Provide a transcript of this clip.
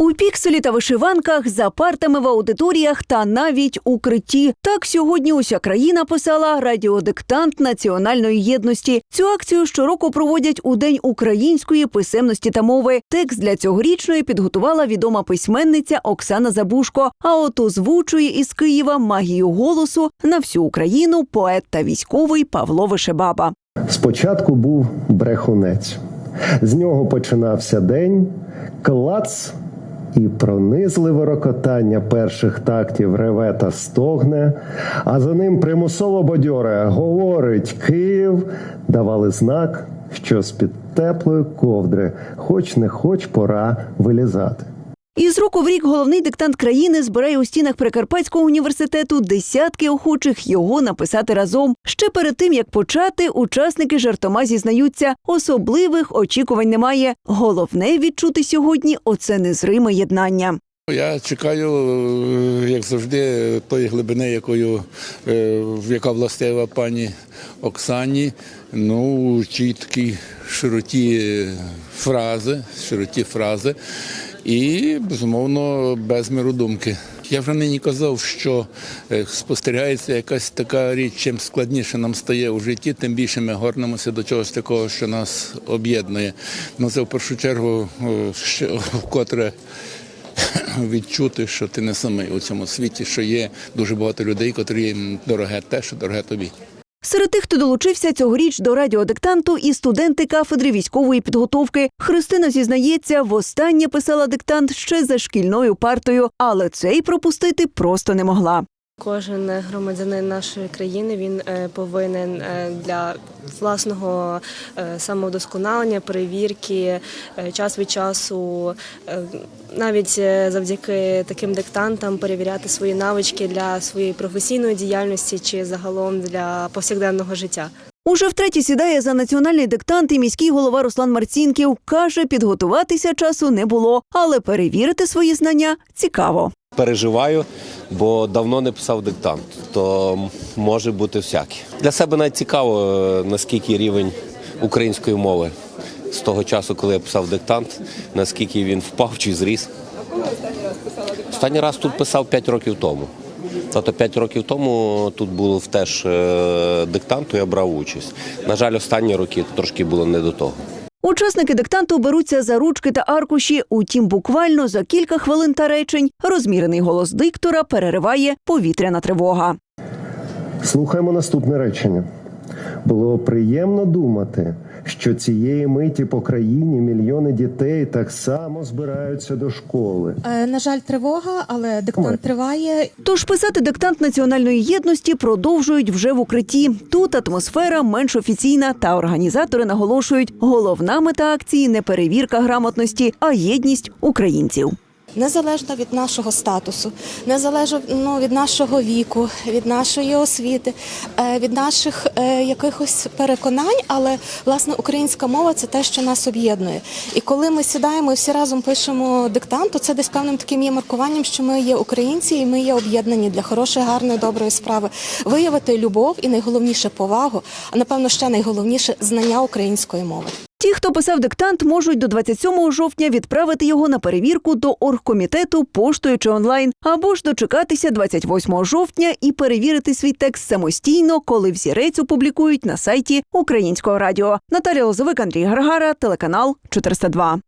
У пікселі та вишиванках, за партами в аудиторіях та навіть укритті. Так сьогодні уся країна писала радіодиктант національної єдності. Цю акцію щороку проводять у День української писемності та мови. Текст для цьогорічної підготувала відома письменниця Оксана Забушко. А от озвучує із Києва магію голосу на всю Україну поет та військовий Павло Вишебаба. Спочатку був брехунець. З нього починався день, клац і пронизливе рокотання перших тактів реве та стогне, а за ним примусово бадьоре говорить Київ, давали знак, що з-під теплої ковдри, хоч не хоч пора вилізати. І з року в рік головний диктант країни збирає у стінах Прикарпатського університету десятки охочих його написати разом. Ще перед тим як почати, учасники жартома зізнаються, особливих очікувань немає. Головне відчути сьогодні оце незриме єднання. Я чекаю, е, як завжди, тої глибини, якою е, яка властива пані Оксані. Ну, чіткі широті фрази, широті фрази і, безумовно, без миродумки. Я вже нині казав, що е, спостерігається якась така річ, чим складніше нам стає у житті, тим більше ми горнемося до чогось такого, що нас об'єднує. Ну це в першу чергу е, вкотре відчути, що ти не самий у цьому світі, що є дуже багато людей, котрі дороге те, що дороге тобі. Серед тих, хто долучився цьогоріч до радіодиктанту, і студенти кафедри військової підготовки. Христина зізнається, востаннє писала диктант ще за шкільною партою, але цей пропустити просто не могла. Кожен громадянин нашої країни він е, повинен е, для власного е, самовдосконалення, перевірки, час від часу, навіть завдяки таким диктантам перевіряти свої навички для своєї професійної діяльності чи загалом для повсякденного життя. Уже втретє сідає за національний диктант і міський голова Руслан Марцінків каже, підготуватися часу не було, але перевірити свої знання цікаво. Переживаю, бо давно не писав диктант, то може бути всяке. Для себе навіть цікаво, е, наскільки рівень української мови з того часу, коли я писав диктант, наскільки він впав чи зріс. Останній раз тут писав 5 років тому. Тобто 5 років тому тут було теж е, диктанту, я брав участь. На жаль, останні роки трошки було не до того. Учасники диктанту беруться за ручки та аркуші. Утім, буквально за кілька хвилин та речень розмірений голос диктора перериває повітряна тривога. Слухаємо наступне речення. Було приємно думати, що цієї миті по країні мільйони дітей так само збираються до школи. Е, На жаль, тривога, але диктант триває. Тож писати диктант національної єдності продовжують вже в укритті. Тут атмосфера менш офіційна, та організатори наголошують, головна мета акції не перевірка грамотності, а єдність українців. Незалежно від нашого статусу, незалежно ну, від нашого віку, від нашої освіти, е, від наших е, якихось переконань, але власне українська мова це те, що нас об'єднує. І коли ми сідаємо і всі разом пишемо диктант, то це десь певним таким є маркуванням, що ми є українці і ми є об'єднані для хорошої, гарної, доброї справи. Виявити любов і найголовніше повагу, а напевно ще найголовніше знання української мови. Ті, хто писав диктант, можуть до 27 жовтня відправити його на перевірку до оргкомітету поштою чи онлайн, або ж дочекатися 28 жовтня і перевірити свій текст самостійно, коли взірець опублікують на сайті Українського радіо. Наталія Лозовик, Андрій Гаргара, телеканал 402.